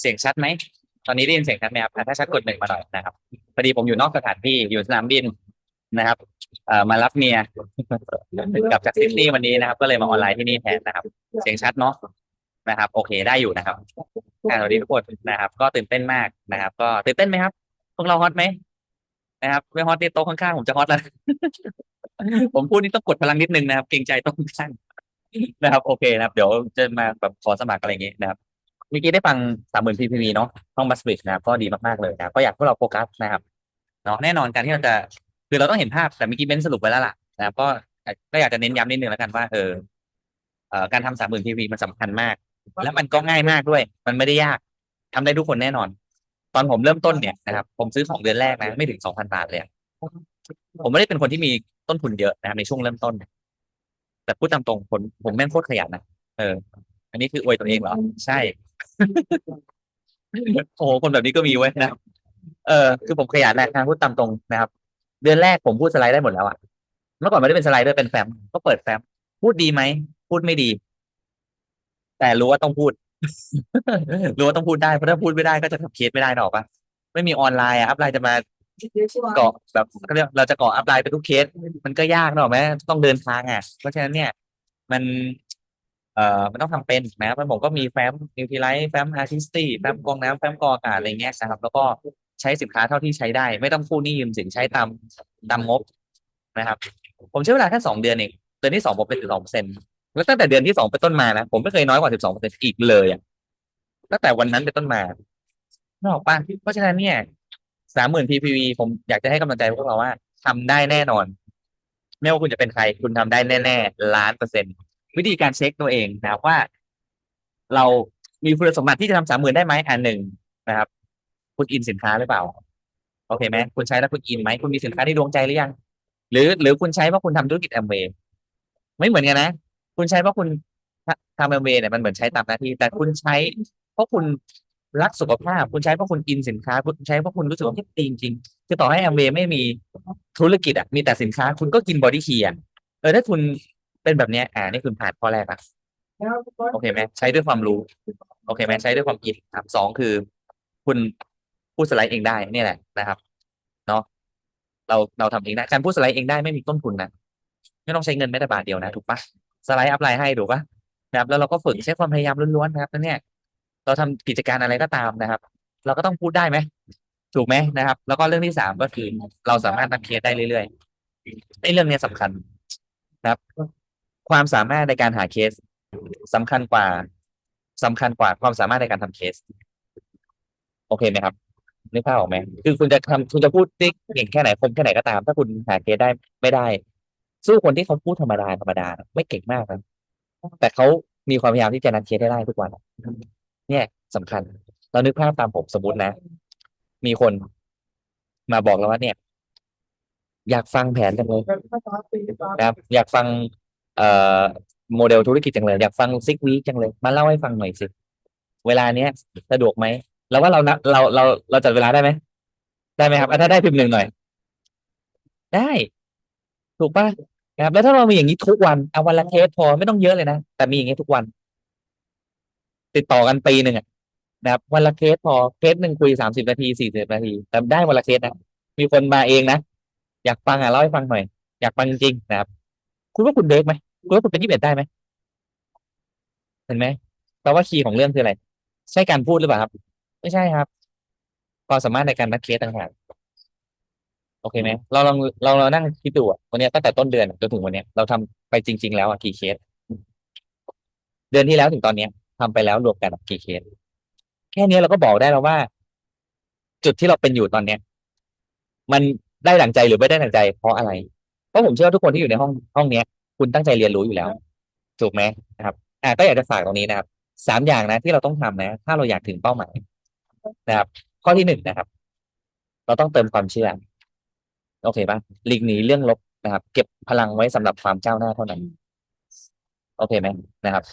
เสียงชัดไหมตอนนี้ได้ยินเสียงชัดไหมครับถ้าชัดกดหนึ่งมาหน่อยนะครับพอดีผมอยู่นอกสถานที่อยู่สนามบินนะครับเอ่อมารับเมียกลับจากซิดนีย์วันนี้นะครับ ก็เลยมาออนไลน์ที่นี่แทนนะครับ เสียงชัดเนาะนะครับ โอเคได้อยู่นะครับอ่สวัสดีทุกคนนะครับ ก็ตื่นเต้นมากนะครับ ก็ตื่นเต้นไหมครับ พวกเราฮอตไหมนะครับไม่ฮอตที่โต๊ะข้างๆผมจะฮอตแล้วผมพูดนี่ต้องกดพลังนิดนึงนะครับ เกรงใจโต๊ะข้างๆนะครับ โอเคนะครับ เดี๋ยวจะมาแบบขอสมัครอะไรอย่างงี้นะครับ เมื่อกี้ได้ฟังสามหมื่น ppv เนาะห้องบัสบิชนะครับก็ดีมากๆเลยนะก็อยากพวกเราโฟกัสนะครับเนาะแน่นอนการที่เราจะคือเราต้องเห็นภาพแต่เมื่อกี้เบนสรุปไว้แล้วล่ะนะครับก็ก็อยากจะเน้นย้ำนิดนึงแล้วกันว่าเออเอ่อการทำสามหมื่น ppv มันสำคัญมาก แล้วมันก็ง่ายมากด้วย มันไม่ได้ยากทำได้ทุกคนแน่นอน ตอนผมเริ่มต้นเนี่ยนะครับผมซื้อของเดือนแรกนะ ไม่ถึงสองพันบาทเลยอะผมไม่ได้เป็นคนที่มีต้นทุนเยอะนะครับในช่วงเริ่มต้น แต่พูดตามตรงคนผมแม่งโคตรขยันนะเออ อันนี้คืออวยตัวเองเหรอ ใช่ โอ้โหคนแบบนี้ก็มีไว้นะเออคือผมขยันแหละทางพูดตามตรงนะครับ เดือนแรกผมพูดสไลด์ได้หมดแล้วอะเมื่อก่อนไม่ได้เป็นสไลด์ด้วยเป็นแฟ้มก็เปิดแฟ้มพูดดีไหมพูดไม่ดี แต่รู้ว่าต้องพูด รู้ว่าต้องพูดได้เพราะถ้าพูดไม่ได้ก็จะทำเคสไม่ได้หรอกปะไม่มีออนไลน์อะอัพไลน์จะมาเกาะแบบเขาเรียกเราจะเกาะอัพไลน์ไปทุกเคส มันก็ยากหรอกไหมต้องเดินทางอะเพราะฉะนั้นเนี่ย มัน เอ่อมันต้องทำเป็นนะครับแล้วผมก็มีแฟ้มนิวท i ไลท์แฟ้มอาร์ติสตี้แฟ้มกรองน้ำแฟ้มกองอากาศอะไรเงี้ยนะครับ แล้วก็ใช้สินค้าเท่าที่ใช้ได้ ไม่ต้องกู้หนี้ยืมสินใช้ตามตามงบนะครับ ผมใช้เวลาแค่สองเดือนเองเดือนที่สองผมเป็นสิบสองเปอร์เซ็นต์แล้วตั้งแต่เดือนที่สองเป็นต้นมานะผมไม่เคยน้อยกว่าสิบสองเปอร์เซ็นต์อีกเลยอะตั้งแต่วันนั้นเป็นต้นมาไม่ออกป่ะเพราะฉะนั้นเนี่ยสามหมื่น ppv ผมอยากจะให้กำลังใจพวกเราว่าทำได้แน่นอน ไม่ว่าคุณจะเป็นใคร คุณทำได้แน่ๆล้านเปอร์เซ็นต์ วิธีการเช็คตัวเองนะครับว่า เรามีคุณสมบัติที่จะทำสามหมื่นได้ไหมอันหนึ่งนะครับ คุณอินสินค้าหรือเปล่า โอเคไหมคุณใช้แล้วคุณอินไหมคุณมีสินค้าที่ดวงใจหรือยัง หรือ หรือคุณใช้เพราะคุณทำธุรกิจแอมเวย์ไม่เหมือนกันนะ คุณใช้เพราะคุณทำแอมเวย์เนี่ยมันเหมือนใช้ตามหน้าที่ แต่คุณใช้เพราะคุณรักสุขภาพ คุณใช้เพราะคุณอินสินค้า คุณใช้เพราะคุณรู้สึกว่าดีจริงคือต่อให้แอมเวย์ไม่มีธุรกิจอะมีแต่สินค้า คุณก็กินบอดี้เคีอะเออถ้าคุณ เป็นแบบเนี้ยอ่านี่คุณผ่านข้อแรกละโอเคไหมใช้ด้วยความรู้ โอเคไหมใช้ด้วยความอินครับสองคือ คุณพูดสไลด์เองได้นี่แหละนะครับ เนาะเราเราทำเองได้การพูดสไลด์เองได้ไม่มีต้นทุนนะไม่ต้องใช้เงินแม้แต่บาทเดียวนะถูกปะสไลด์อัพไลน์ให้ถูกปะนะครับ แล้วเราก็ฝึกใช้ความพยายามล้วนๆนะครับแล้วเนี่ย เราทำกิจการอะไรก็ตามนะครับ เราก็ต้องพูดได้ไหมถูกไหมนะครับ แล้วก็เรื่องที่สามก็คือเราสามารถทำเคสได้เรื่อยๆไอ้เรื่องเนี้ยสำคัญนะครับ ความสามารถในการหาเคสสำคัญกว่าสำคัญกว่าความสามารถในการทำเคส โอเคไหมครับนึกภาพออกไหมคือคุณจะทำคุณจะพูดได้เก่งแค่ไหนคมแค่ไหนก็ตาม ถ้าคุณหาเคสได้ไม่ได้ สู้คนที่เขาพูดธรรมดาธรรมดา ไม่เก่งมากนะแต่เขามีความพยายามที่จะนัดเคสได้ได้ทุกวัน เนี่ยสำคัญ เรานึกภาพตามผมสมมตินะ มีคนมาบอกเราว่าเนี่ย อยากฟังแผนจังเลยนะครับ อยากฟัง เอ่อโมเดลธุรกิจจังเลยอยากฟังซิกวีจังเลย มาเล่าให้ฟังหน่อยสิ เวลาเนี้ยสะดวกไหมเราว่าเรานะเราเราเราจัดเวลาได้ไหมได้ไหมครับอะถ้าได้พิมพ์หนึ่งหน่อย ได้ ถูกป่ะนะครับ แล้วถ้าเรามีอย่างนี้ทุกวันเอาวันละเคสพอไม่ต้องเยอะเลยนะแต่มีอย่างนี้ทุกวัน ติดต่อกันปีหนึ่งอะนะครับวันละเคสพอเคสหนึ่งคุยสามสิบนาทีสี่สิบนาทีแต่ได้วันละเคสนะมีคนมาเองนะอยากฟังอะเล่าให้ฟังหน่อย อยากฟังจริงนะครับ คุณว่าคุณเด็กไหมคุณว่าคุณเป็นยี่สิบเอ็ดได้ไหมเห็นไหมแปลว่าคีย์ของเรื่องคืออะไร ใช่การพูดหรือเปล่าครับ ไม่ใช่ครับความสามารถในการนัดเคสต่างหากโอเคไหมเราลองเราเรานั่งคิดดูอะวันเนี้ยตั้งแต่ต้นเดือนจนถึงวันเนี้ยเราทำไปจริง ๆ แล้วอะกี่เคสเดือนที่แล้วถึงตอนเนี้ยทำไปแล้วรวมกันอะกี่เคสแค่เนี้ยเราก็บอกได้แล้วว่า จุดที่เราเป็นอยู่ตอนเนี้ย มันได้ดั่งใจหรือไม่ได้ดั่งใจเพราะอะไร เพราะผมเชื่อว่าทุกคนที่อยู่ในห้องห้องเนี้ย คุณตั้งใจเรียนรู้อยู่แล้ว ถูกไหมนะครับ อ่าก็อยากจะฝากตรงนี้นะครับสามอย่างนะที่เราต้องทำนะ ถ้าเราอยากถึงเป้าหมายนะครับ ข้อที่หนึ่งนะครับ เราต้องเติมความเชื่อ โอเคปะหลีกหนีเรื่องลบนะครับ เก็บพลังไว้สำหรับความเจ้าวหน้าเท่านั้น โอเคไหมนะครับ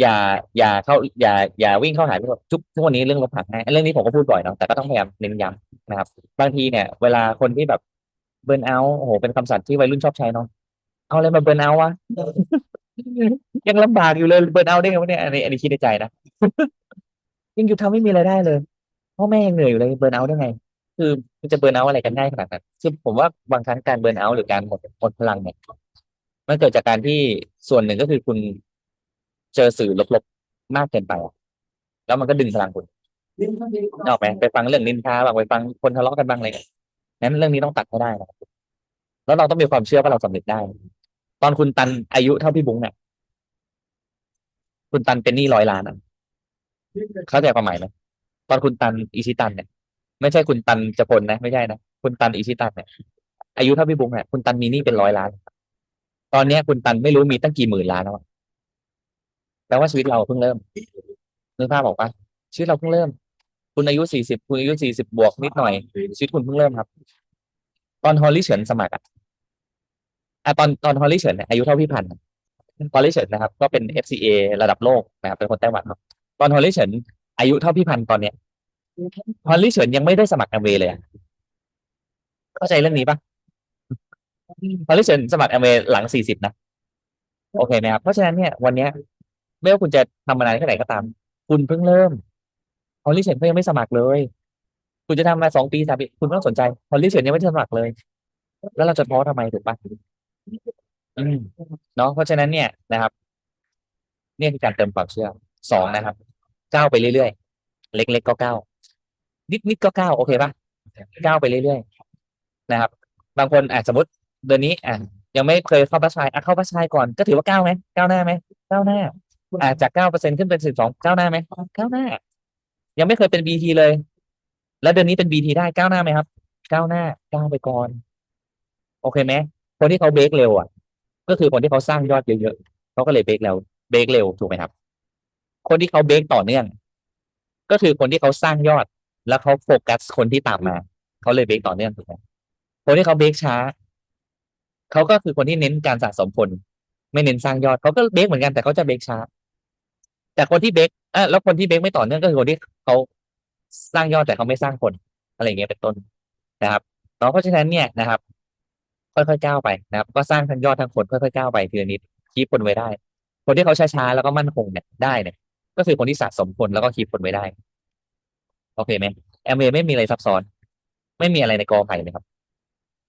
อย่าอย่าเข้า อย่า อย่าวิ่งเข้าหาเรื่องลบทุกทุกวันนี้เรื่องลบหาง่ายเรื่องนี้ผมก็พูดบ่อยเนาะแต่ก็ต้องพยายามเน้นย้ำนะครับ บางทีเนี่ย เวลาคนที่แบบ เบิร์นเอาโอ้โหเป็นคำสั่งที่วัยรุ่นชอบใช้เนาะเอาอะไรมาเบิร์นเอาวะ ยังลำบากอยู่เลยเบิร์นเอาได้ไงวะเนี่ยอันนี้อันนี้คิดในใจนะยังหยุดทำไม่มีรายได้เลยพ่อแม่ยังเหนื่อยอยู่เลยเบิร์นเอาท์ได้ไง คือมันจะเบิร์นเอาท์อะไรกันง่ายขนาดนั้นคือผมว่าบางครั้งการเบิร์นเอาท์หรือการหมดหมดพลังเนี่ยมันเกิดจากการที่ส่วนหนึ่งก็คือคุณเจอสื่อลบๆมากเกินไปอะแล้วมันก็ดึงพลังคุณนออกไหมไปฟังเรื่องนินทาบ้างไปฟังคนทะเลาะกันบ้างอะไรเงี้ย นั้นเรื่องนี้ต้องตัดให้ได้นะครับแล้วเราต้องมีความเชื่อว่าเราสำเร็จได้ ตอนคุณตันอายุเท่าพี่บุ้งเนี่ยคุณตันเป็นหนี้ร้อยล้านอะเข้าใจความหมายไหมตอนคุณตันอิชิตันเนี่ยไม่ใช่คุณตันจะพลนะ ไม่ใช่นะคุณตันอิชิตันเนี่ยอายุเท่าพี่บุ้งเนี่ยคุณตันมีหนี้เป็นร้อยล้าน ตอนเนี้ย คุณตันไม่รู้มีตั้งกี่หมื่นล้านแล้วแปลว่าชีวิตเราเพิ่งเริ่มนึกภาพบอกปะชีวิตเราเพิ่งเริ่ม คุณอายุสี่สิบคุณอายุสี่สิบบวกนิดหน่อยชีวิตคุณเพิ่งเริ่มครับ ตอนฮอลลี่เฉินสมัครอะอะตอนตอนฮอลลี่เฉินเนี่ยอายุเท่าพี่พันธุ์ฮอลลี่เฉินนะครับ ก็เป็น FCA ระดับโลกนะครับเป็นคนไต้หวันเนาะตอนฮอลลี่เฉินอายุเท่าพี่พันธุ์ตอนเนี้ยฮอลลี่เฉินยังไม่ได้สมัครแอมเวย์เลยอะเข้าใจเรื่องนี้ปะฮอลลี่เฉินสมัครแอมเวย์หลังสี่สิบนะโอเคไหมครับเพราะฉะนั้นเนี่ยวันเนี้ยไม่ว่าคุณจะทำมานานแค่ไหนก็ตาม คุณเพิ่งเริ่มฮ อลลี่เฉินเขายังไม่สมัครเลย คุณจะทำมาสองปีสามปีคุณไม่ต้องสนใจฮอลลี่เฉินยังไม่ได้สมัครเลย แล้วเราจะท้อทำไมถูกปะอืมเนาะเพราะฉะนั้นเนี่ยนะครับเนี่ยคือการเติมความเชื่อสองนะครับก้าวไปเรื่อยๆเล็กๆก็ก้าวนิดๆก็ก้าวโอเคปะก้าวไปเรื่อยๆนะครับ บางคนอาจสมมติเดือนนี้อะยังไม่เคยเข้าบัสไฟอะเข้าบัสไฟก่อนก็ถือว่าก้าวไหมก้าวหน้าไหมก้าวหน้าอาจจากเก้าเปอร์เซ็นขึ้นเป็นสิบสองก้าวหน้าไหมก้าวหน้า ยังไม่เคยเป็นบีทีเลย แล้วเดือนนี้เป็นบีทีได้ก้าวหน้าไหมครับก้าวหน้าก้าวไปก่อน โอเคไหมคนที่เขาเบรกเร็วอะ ก็คือคนที่เขาสร้างยอดเยอะๆเขาก็เลยเบรกเร็วเบรกเร็วถูกไหมครับ คนที่เขาเบรกต่อเนื่อง ก็คือคนที่เขาสร้างยอด แล้วเขาโฟกัสคนที่ตามมาเขาเลยเบรกต่อเนื่องถูกไหมคนที่เขาเบรกช้าเขาก็คือคนที่เน้นการสะสมผล ไม่เน้นสร้างยอดเขาก็เบรกเหมือนกันแต่เขาจะเบรกช้า แต่คนที่เบรกอะแล้วคนที่เบรกไม่ต่อเนื่องก็คือคนที่เขาสร้างยอดแต่เขาไม่สร้างผลอะไรอย่างเงี้ยเป็นต้นนะครับเนาะเพราะฉะนั้นเนี่ยนะครับ ค่อยๆก้าวไปนะครับ ก็สร้างทั้งยอดทั้งผลค่อยๆก้าวไปทีละนิดคีบผลไว้ได้ คนที่เขาช้าๆแล้วก็มั่นคงเนี่ยได้เนี่ย ก็คือคนที่สะสมผลแล้วก็คีบผลไว้ได้โอเคไหมแอมเวย์ไม่มีอะไรซับซ้อน ไม่มีอะไรในกอไผ่เลยครับ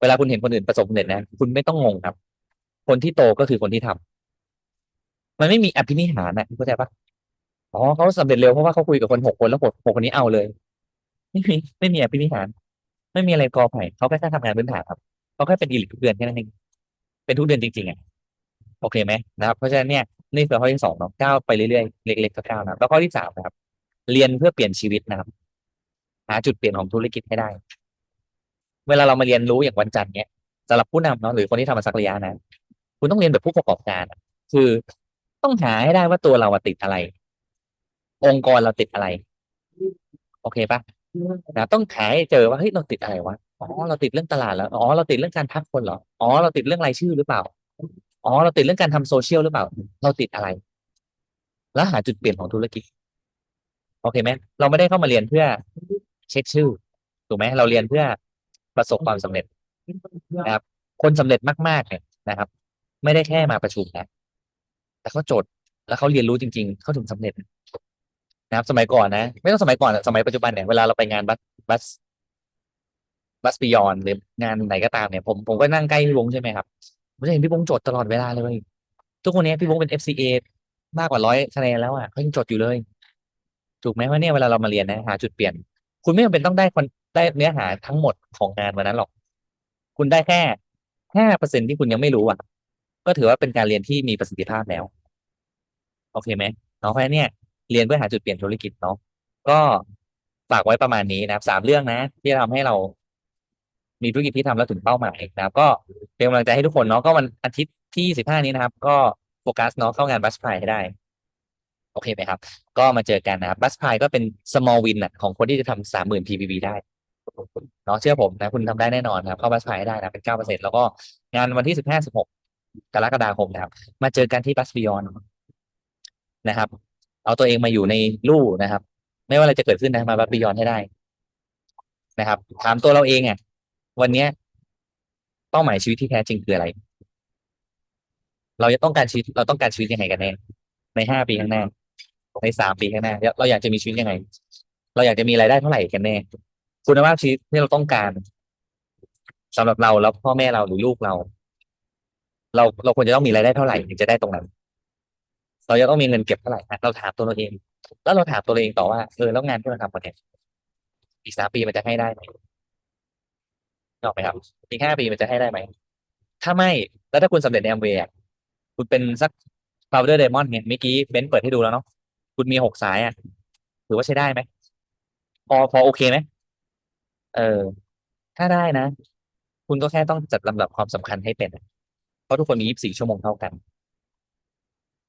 เวลาคุณเห็นคนอื่นประสบความสำเร็จนะคุณไม่ต้องงงครับ คนที่โตก็คือคนที่ทำมันไม่มีอภินิหารนะเข้าใจปะ อ๋อเขาสำเร็จเร็วเพราะว่าเขาคุยกับคนหกคนแล้วหกหกคนนี้เอาเลย ไม่มีไม่มีอภินิหาร ไม่มีอะไรกอไผ่เขาแค่แค่ทำงานพื้นฐานครับเขาแค่เป็นอีลิททุกเดือนแค่นั้นเองเป็นทุกเดือนจริงๆอะโอเคไหมนะครับเพราะฉะนั้นเนี่ยนี่คือข้อที่สองเนาะก้าวไปเรื่อยๆเล็กๆก็ก้าวนะครับแล้วข้อที่สามนะครับ เรียนเพื่อเปลี่ยนชีวิตนะครับหาจุดเปลี่ยนของธุรกิจให้ได้ เวลาเรามาเรียนรู้อย่างวันจันทร์เนี้ยสำหรับผู้นำเนาะหรือคนที่ทำมาสักระยะนะคุณต้องเรียนแบบผู้ประกอบการ คือต้องหาให้ได้ว่าตัวเราติดอะไร องค์กรเราติดอะไร โอเคปะนะต้องหาให้เจอว่าเฮ้ยเราติดอะไรวะอ๋อเราติดเรื่องตลาดแล้วอ๋อเราติดเรื่องการทักคนเหรออ๋อเราติดเรื่องรายชื่อหรือเปล่าอ๋อเราติดเรื่องการทำโซเชียลหรือเปล่า เราติดอะไร แล้วหาจุดเปลี่ยนของธุรกิจ โอเคไหมเราไม่ได้เข้ามาเรียนเพื่อเช็คชื่อถูกไหมเราเรียนเพื่อประสบความสำเร็จนะครับ คนสำเร็จมากๆเนี่ยนะครับ ไม่ได้แค่มาประชุมนะแต่เขาโจทย์แล้วเขาเรียนรู้จริง ๆ เขาถึงสำเร็จ นะครับ สมัยก่อนนะ ไม่ต้องสมัยก่อนอะสมัยปัจจุบันเนี่ยเวลาเราไปงานบัสบัสบัสปิยอนหรืองานไหนก็ตามเนี่ยผมผมก็นั่งใกล้พี่บงใช่ไหมครับผมจะเห็นพี่บงจดตลอดเวลาเลย ทุกวันนี้พี่บงเป็น FCA มากกว่าร้อยคะแนนแล้วอะเขายังจดอยู่เลย ถูกไหมว่าเนี่ยเวลาเรามาเรียนนะหาจุดเปลี่ยน คุณไม่จำเป็นต้องได้คนได้เนื้อหาทั้งหมดของงานวันนั้นหรอก คุณได้แค่ห้าเปอร์เซ็นที่คุณยังไม่รู้อะ ก็ถือว่าเป็นการเรียนที่มีประสิทธิภาพแล้ว โอเคไหมเนาะเพราะฉะนั้นเนี่ย เรียนเพื่อหาจุดเปลี่ยนธุรกิจเนาะก็ฝากไว้ประมาณนี้นะครับสามเรื่องนะ ที่ทำให้เรามีธุรกิจที่ทำแล้วถึงเป้าหมายนะครับ ก็เป็นกำลังใจให้ทุกคนเนาะก็วันอาทิตย์ที่สิบห้านี้นะครับ ก็โฟกัสเนาะเข้างานบัสไพให้ได้ โอเคไหมครับ ก็มาเจอกันนะครับบัสไพก็เป็น small win อะของคนที่จะทำสามหมื่น PPV ได้เนาะเชื่อผมนะ คุณทำได้แน่นอนครับ เข้าบัสไพได้นะเป็นเก้าเปอร์เซ็นต์แล้วก็งานวันที่สิบห้าสิบหกกรกฎาคมนะครับ มาเจอกันที่บัสบิยอนนะครับ เอาตัวเองมาอยู่ในลู่นะครับ ไม่ว่าอะไรจะเกิดขึ้นนะมาบัสบิยอนให้ได้นะครับ ถามตัวเราเองอะวันเนี้ย เป้าหมายชีวิตที่แท้จริงคืออะไร เราจะต้องการชีวิตเราต้องการชีวิตยังไงกันแน่ในห้าปีข้างหน้า ในสามปีข้างหน้า เราอยากจะมีชีวิตยังไง เราอยากจะมีรายได้เท่าไหร่กันแน่คุณภาพชีวิตที่เราต้องการสำหรับเราแล้วพ่อแม่เราหรือลูกเรา เราเราควรจะต้องมีรายได้เท่าไหร่ถึงจะได้ตรงนั้น เราจะต้องมีเงินเก็บเท่าไหร่เราถามตัวเราเอง แล้วเราถามตัวเองต่อว่าเออแล้วงานที่เราทำมาเนี่ยอีกสามปีมันจะให้ได้ไหมนอกไหมครับอีกห้าปีมันจะให้ได้ไหม ถ้าไม่ แล้วถ้าคุณสำเร็จในแอมเวย์คุณเป็นสัก founder diamond เนี่ยเมื่อกี้เบนซ์เปิดให้ดูแล้วเนาะคุณมีหกสายอะถือว่าใช้ได้ไหมพอพอโอเคไหมเออ ถ้าได้นะ คุณก็แค่ต้องจัดลำดับความสำคัญให้เป็น เพราะทุกคนมี 24 ชั่วโมงเท่ากัน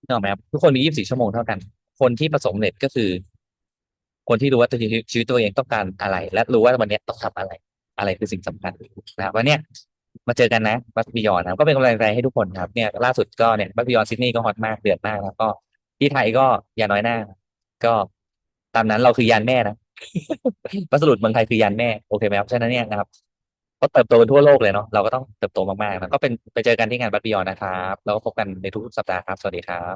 นออกไหมครับทุกคนมี 24 ชั่วโมงเท่ากัน คนที่ประสบความเร็จก็คือ คนที่รู้ว่าตัวชีวิตตัวเองต้องการอะไร และรู้ว่าวันนี้ต้องทำอะไร อะไรคือสิ่งสำคัญนะครับวันเนี้ยมาเจอกันนะบัสบิยอนนะก็เป็นกำลังใจให้ทุกคนครับเนี่ยล่าสุดก็เนี่ยบัสบิยอนซิดนีย์ก็ฮอตมากเดือดมากแล้วก็ที่ไทยก็อย่าน้อยหน้า ก็ตามนั้นเราคือยานแม่นะวัสดุเมืองไทยคือยานแม่โอเคไหมครับฉะนั้นเนี่ยนะครับ ก็เติบโตกันทั่วโลกเลยเนาะเราก็ต้องเติบโตมากๆนะก็เป็นไปเจอกันที่งานบัตบิยอนนะครับ แล้วก็พบกันในทุกๆสัปดาห์ครับ สวัสดีครับ